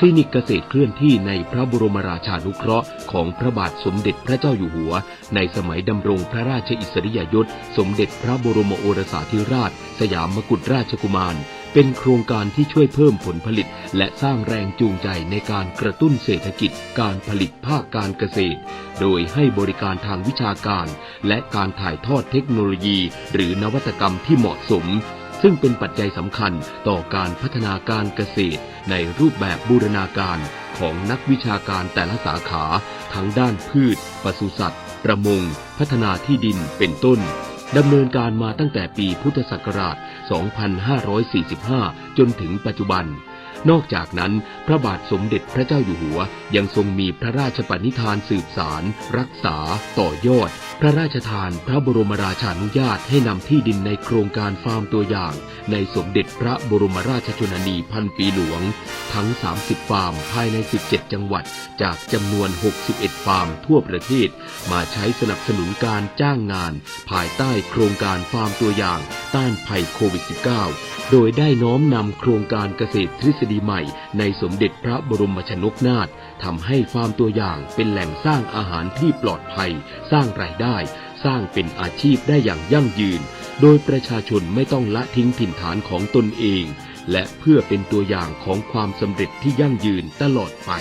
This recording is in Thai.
คลินิกเกษตรเคลื่อนที่ในพระบรมราชานุเคราะห์ของพระบาทสมเด็จพระเจ้าอยู่หัว ในสมัยดำรงพระราชอิสริยยศ สมเด็จพระบรมโอรสาธิราช สยามกุฎราชกุมาร เป็นโครงการที่ช่วยเพิ่มผลผลิต และสร้างแรงจูงใจในการกระตุ้นเศรษฐกิจการผลิตภาคการเกษตร โดยให้บริการทางวิชาการ และการถ่ายทอดเทคโนโลยี หรือนวัตกรรมที่เหมาะสม ซึ่งเป็นปัจจัยสำคัญต่อการพัฒนาการเกษตร ในรูปแบบบูรณาการของนักวิชาการแต่ละสาขา ทั้งด้านพืช ปศุสัตว์ ประมง พัฒนาที่ดินเป็นต้นดำเนินการมาตั้งแต่ปีพุทธศักราช 2545 จนถึงปัจจุบัน นอกจากนั้น พระบาทสมเด็จพระเจ้าอยู่หัวยังทรงมีพระราชปณิธานสืบสาร รักษา ต่อยอด พระราชทานพระบรมราชานุญาตให้นำที่ดินในโครงการฟาร์มตัวอย่าง ในสมเด็จพระบรมราชชนนีพันปีหลวง ทั้ง 30 ฟาร์มภายใน 17 จังหวัด จากจำนวน 61 ฟาร์มทั่วประเทศ มาใช้สนับสนุนการจ้างงาน ภายใต้โครงการฟาร์มตัวอย่าง ต้านภัยโควิด -19 โดยได้น้อมนำโครงการเกษตรทฤษฎีใหม่ในสมเด็จพระบรมชนกนาถทำให้ฟาร์มตัวอย่างเป็นแหล่งสร้างอาหารที่ปลอดภัย สร้างรายได้ สร้างเป็นอาชีพได้อย่างยั่งยืน โดยประชาชนไม่ต้องละทิ้งถิ่นฐานของตนเอง และเพื่อเป็นตัวอย่างของความสำเร็จที่ยั่งยืนตลอดไป